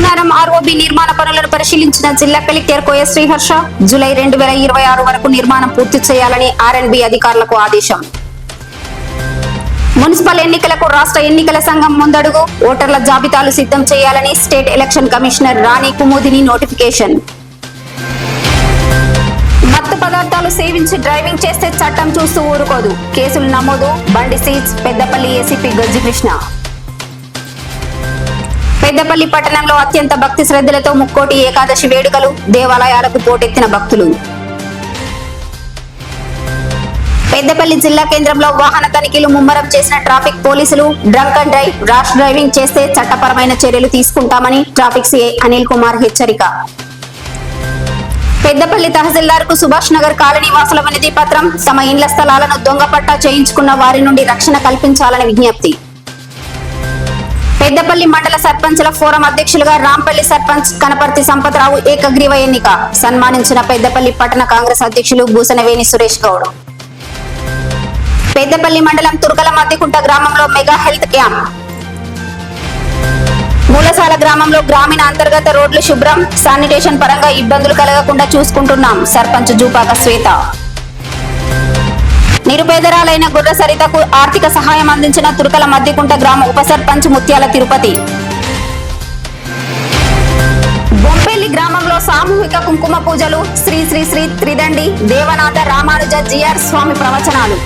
Koonaram ROB నిర్మాణ పనులను పరిశీలించిన జిల్లా కలెక్టర్ కోయ శ్రీహర్ష జూలై రెండు వేల ఇరవై ఆరు వరకు నిర్మాణం పూర్తి చేయాలని ఆర్ఎన్బి అధికారులకు ఆదేశం. మున్సిపల్ ఎన్నికలకు రాష్ట్ర ఎన్నికల సంఘం ముందడుగు ఓటర్ల జాబితాలు సిద్ధం చేయాలని state election commissioner Rani Kumudini notification. మత్తు పదార్థాలు సేవించి డ్రైవింగ్ చేస్తే చట్టం చూస్తూ ఊరుకోదు. కేసులు నమోదు బండి సీజ్ పెద్దపల్లి ఏసీపీ గజ్జికృష్ణ పెద్దపల్లి పట్టణంలో అత్యంత భక్తి శ్రద్ధలతో ముక్కోటి ఏకాదశి వేడుకలు దేవాలయాలకు పోటెత్తిన భక్తులు. పెద్దపల్లి జిల్లా కేంద్రంలో వాహన తనిఖీలు ముమ్మరం చేసిన ట్రాఫిక్ పోలీసులు drunk and drive rash driving చేస్తే చట్టపరమైన చర్యలు తీసుకుంటామని ట్రాఫిక్ సిఐ అనిల్ కుమార్ హెచ్చరిక. పెద్దపల్లి తహసీల్దార్కు సుభాష్ నగర్ కాలనీ వాసుల వినతి పత్రం తమ ఇండ్ల స్థలాలను దొంగపట్టా చేయించుకున్న వారి నుండి రక్షణ కల్పించాలని విజ్ఞప్తి. పెద్దపల్లి మండల సర్పంచుల ఫోరం అధ్యక్షులుగా రాంపల్లి సర్పంచ్ కనపర్తి సంపతరావు ఏకగ్రీవ ఎన్నిక. సన్మానించిన పెద్దపల్లి పట్టణ కాంగ్రెస్ అధ్యక్షులు భూసనవేణి సురేష్ గౌడ్. పెద్దపల్లి మండలం తుర్కల మద్దికుంట గ్రామంలో మెగా హెల్త్ క్యాంప్. మూలసాల గ్రామంలో గ్రామీణ అంతర్గత రోడ్లు శుభ్రం శానిటేషన్ పరంగా ఇబ్బందులు కలగకుండా చూసుకుంటున్నాం. సర్పంచ్ జూపాక శ్వేత. నిరుపేదరాలైన గుర్ర సరితకు ఆర్థిక సహాయం అందించిన తురుకల మద్దికుంట గ్రామ ఉప సర్పంచ్ ముత్యాల తిరుపతి. బొంపెల్లి గ్రామంలో సామూహిక కుంకుమ పూజలు శ్రీ శ్రీ శ్రీ త్రిదండి దేవనాథ రామానుజ జిఆర్ స్వామి ప్రవచనాలు.